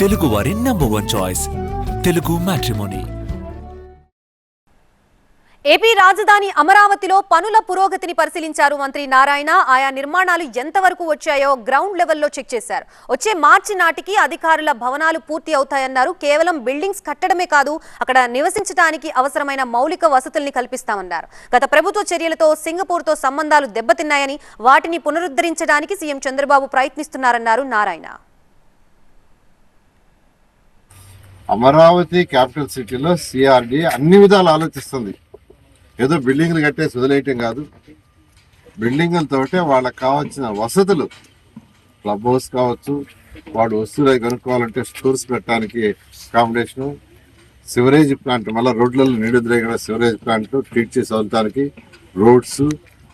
తెలుగువారి number one choice Telugu matrimony AP రాజధాని అమరావతిలో పనుల పురోగతిని పరిశీలించారు మంత్రి నారాయణ. ఆయా నిర్మాణాలు ఎంతవరకు వచ్చాయో గ్రౌండ్ లెవెల్లో చెక్ చేశారు. వచ్చే మార్చి నాటికి అధికారుల భవనాలు పూర్తి అవుతాయన్నారు. కేవలం బిల్డింగ్స్ కట్టడమే కాదు అక్కడ నివసించడానికి అవసరమైన మౌలిక వసతుల్ని కల్పిస్తామన్నారు. గత ప్రభుత్వ చర్యలతో సింగపూర్తో సంబంధాలు దెబ్బతిన్నాయని వాటిని పునరుద్ధరించడానికి సీఎం చంద్రబాబు ప్రయత్నిస్తున్నారన్నారు నారాయణ. అమరావతి క్యాపిటల్ సిటీలో సిఆర్డి అన్ని విధాలు ఆలోచిస్తుంది. ఏదో బిల్డింగ్లు కట్టేసి వదిలేయటం కాదు. బిల్డింగులతోటే వాళ్ళకి కావాల్సిన వసతులు. క్లబ్ హౌస్ కావచ్చు వాడు వస్తువులు కనుక్కోవాలంటే స్టోర్స్ పెట్టడానికి అకామిడేషను సివరేజ్ ప్లాంట్ మళ్ళీ రోడ్లలో నీళ్ళు తిరిగిన సివరేజ్ ప్లాంట్ ట్రీట్ చేసి వదలటానికి రోడ్స్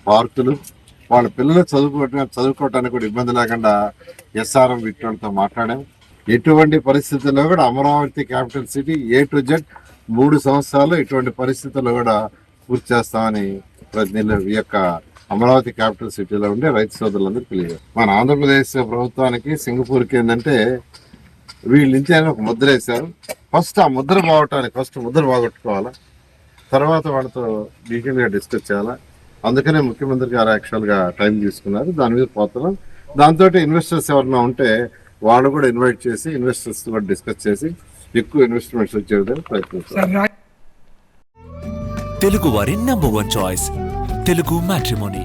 పార్కులు వాళ్ళ పిల్లలు చదువుకోవటం చదువుకోవటానికి కూడా ఇబ్బంది లేకుండా ఎస్ఆర్ఎం వీటితో మాట్లాడాం. ఎటువంటి పరిస్థితుల్లో కూడా Amaravati capital city A to Z మూడు సంవత్సరాలు ఇటువంటి పరిస్థితుల్లో కూడా పూర్తి చేస్తామని ప్రజలు ఈ యొక్క అమరావతి క్యాపిటల్ సిటీలో ఉండే రైతు సోదరులందరూ తెలియదు మన ఆంధ్రప్రదేశ్ ప్రభుత్వానికి సింగపూర్కి ఏంటంటే వీళ్ళ నుంచి ఒక ముద్ర వేశారు. ఫస్ట్ ఆ ముద్ర బాగొట్టడానికి ఫస్ట్ ముద్ర బాగొట్టుకోవాలా? తర్వాత వాళ్ళతో డీటెయిల్గా డిస్కస్ చేయాలా? అందుకనే ముఖ్యమంత్రి గారు యాక్చువల్గా టైం తీసుకున్నారు. దాని మీద పోతున్నాం దాంతో ఇన్వెస్టర్స్ ఎవరైనా ఉంటే వాళ్ళు కూడా ఇన్వైట్ చేసి ఇన్వెస్టర్స్ కూడా డిస్కస్ చేసి ఎక్కువ ఇన్వెస్ట్మెంట్స్ వచ్చే విధంగా ప్రయత్నిస్తారు తెలుగువారి number one choice Telugu matrimony